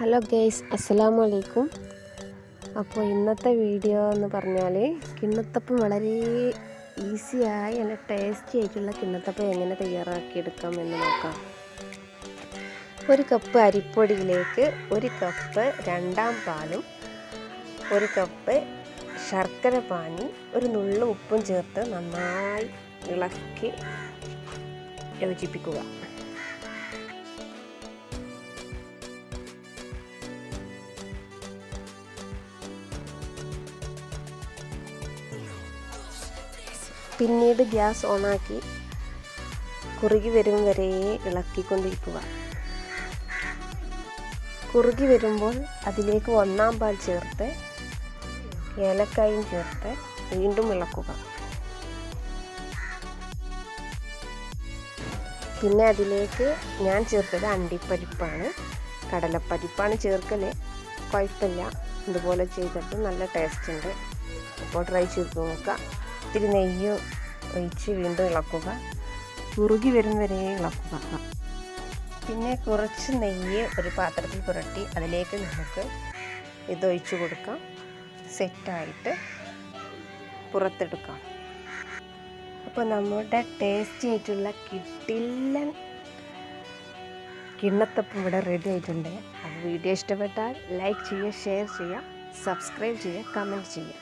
Hello guys അസ്സലാമു അലൈക്കും അപ്പോൾ ഇന്നത്തെ വീഡിയോ എന്ന് പറഞ്ഞാൽ കിണ്ണത്തപ്പം വളരെ ഈസിയായി അല്ല ടേസ്റ്റി ആയിട്ടുള്ള കിണ്ണത്തപ്പം എങ്ങനെ തയ്യാറാക്കിയെടുക്കാം എന്ന് നോക്കാം. ഒരു കപ്പ് അരിപ്പൊടിയിലേക്ക് ഒരു കപ്പ് രണ്ടാം പാലും ഒരു കപ്പ് ശർക്കര പാനി ഒരു നുള്ളു ഉപ്പും ചേർത്ത് നന്നായി ഇളക്കി യോജിപ്പിക്കുക. പിന്നീട് ഗ്യാസ് ഓണാക്കി കുറുകി വരും വരെ ഇളക്കിക്കൊണ്ടിരിക്കുക. കുറുകി വരുമ്പോൾ അതിലേക്ക് ഒന്നാം പാൽ ചേർത്ത് ഏലക്കായും ചേർത്ത് വീണ്ടും ഇളക്കുക. പിന്നെ അതിലേക്ക് ഞാൻ ചേർത്തത് അണ്ടിപ്പരിപ്പാണ്. കടലപ്പരിപ്പാണ് ചേർക്കൽ കുഴപ്പമില്ല. ഇതുപോലെ ചെയ്തിട്ട് നല്ല ടേസ്റ്റ് ഉണ്ട്. അപ്പോൾ ട്രൈ ചെയ്ത് നോക്കുക ഇത്തിരി നെയ്യ് ഒഴിച്ച് വീണ്ടും ഇളക്കുക. കുറുകി വരും വരെ ഇളക്കുക. പിന്നെ കുറച്ച് നെയ്യ് ഒരു പാത്രത്തിൽ പുരട്ടി അതിലേക്ക് നമുക്ക് ഇത് ഒഴിച്ചു കൊടുക്കാം. സെറ്റായിട്ട് പുറത്തെടുക്കാം. അപ്പോൾ നമ്മുടെ ടേസ്റ്റി ആയിട്ടുള്ള കിട്ടില്ലൻ കിണ്ണത്തപ്പം ഇവിടെ റെഡി ആയിട്ടുണ്ട്. അപ്പോൾ വീഡിയോ ഇഷ്ടപ്പെട്ടാൽ ലൈക്ക് ചെയ്യുക ഷെയർ ചെയ്യുക സബ്സ്ക്രൈബ് ചെയ്യുക കമന്റ് ചെയ്യുക.